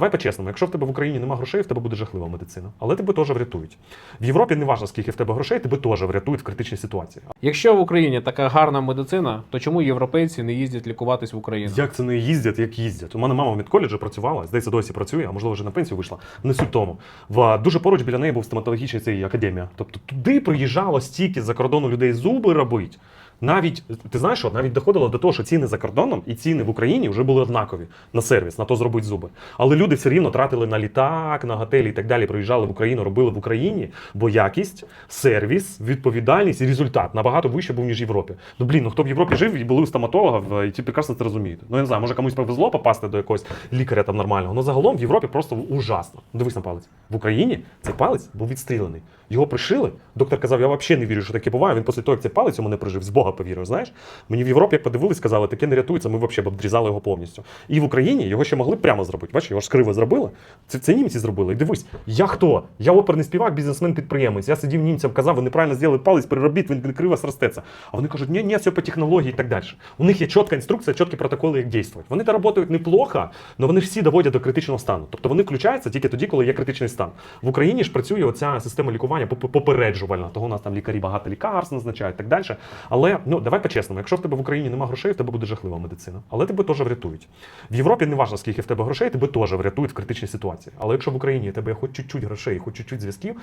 Давай по-чесному, якщо в тебе в Україні немає грошей, в тебе буде жахлива медицина. Але тебе теж врятують. В Європі не важливо, скільки в тебе грошей, тебе теж врятують в критичній ситуації. Якщо в Україні така гарна медицина, то чому європейці не їздять лікуватись в Україну? Як це не їздять, як їздять? У мене мама в медколеджі працювала, здається, досі працює, а можливо вже на пенсію вийшла. Не суть тому. В дуже поруч біля неї був стоматологічний цей академія. Тобто туди приїжджало стільки за кордону людей зуби робити. Навіть ти знаєш, що навіть доходило до того, що ціни за кордоном і ціни в Україні вже були однакові на сервіс, на то зробить зуби. Але люди все рівно тратили на літак, на готелі і так далі. Приїжджали в Україну, робили в Україні, бо якість, сервіс, відповідальність і результат набагато вище був ніж в Європі. Ну блін, ну хто в Європі жив і були у стоматолога, і ті прекрасно це розуміють. Ну я не знаю, може комусь повезло попасти до якогось лікаря там нормального. Ну загалом в Європі просто ужасно. Дивись на палець. В Україні цей палець був відстрілений. Його пришили. Доктор казав, я взагалі не вірю, що таке буває. Він після того, як цей палець у мене прижив, з Бога повірив. Знаєш, мені в Європі як подивились, сказали, таке не рятується, ми взагалі б обрізали його повністю. І в Україні його ще могли прямо зробити. Бачиш, його ж криво зробили. Це, це німці зробили. І дивись, я хто? Я оперний співак, бізнесмен-підприємець. Я сидів німцям, казав, ви неправильно зробили палець, переробіть, він криво зростеться. А вони кажуть, ні, ні, все по технології і так далі. У них є чітка інструкція, чіткі протоколи, як дійствувати. Вони та працюють неплохо, але вони всі доводять до критичного стану. Тобто вони включаються тільки тоді, коли є критичний стан. В Україні ж працює оця система лікування попереджувальна. Того у нас там лікарі багато лікарств назначають і так далі. Але ну давай по-чесному, якщо в тебе в Україні немає грошей, в тебе буде жахлива медицина. Але тебе теж врятують. В Європі не важливо, скільки в тебе грошей, тебе теж врятують в критичній ситуації. Але якщо в Україні в тебе хоч чуть-чуть грошей, хоч чуть-чуть зв'язків,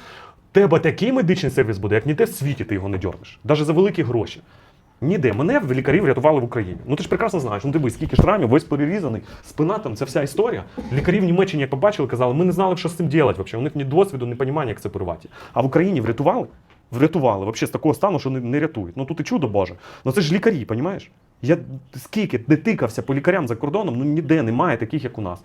тебе такий медичний сервіс буде, як ніде в світі ти його не дьорнеш. Навіть за великі гроші. Ніде. Мене в лікарі врятували в Україні. Ну ти ж прекрасно знаєш. Ну дивись, скільки шрамів, весь перерізаний, спина там, це вся історія. Лікарі в Німеччині побачили, казали, ми не знали, що з цим робити. Взагалі. У них ні досвіду, ні розуміння, як це порвати. А в Україні врятували? Врятували Вообще з такого стану, що не, не рятують. Ну тут і чудо Боже. Ну це ж лікарі, розумієш? Я скільки не тикався по лікарям за кордоном, ну ніде немає таких, як у нас.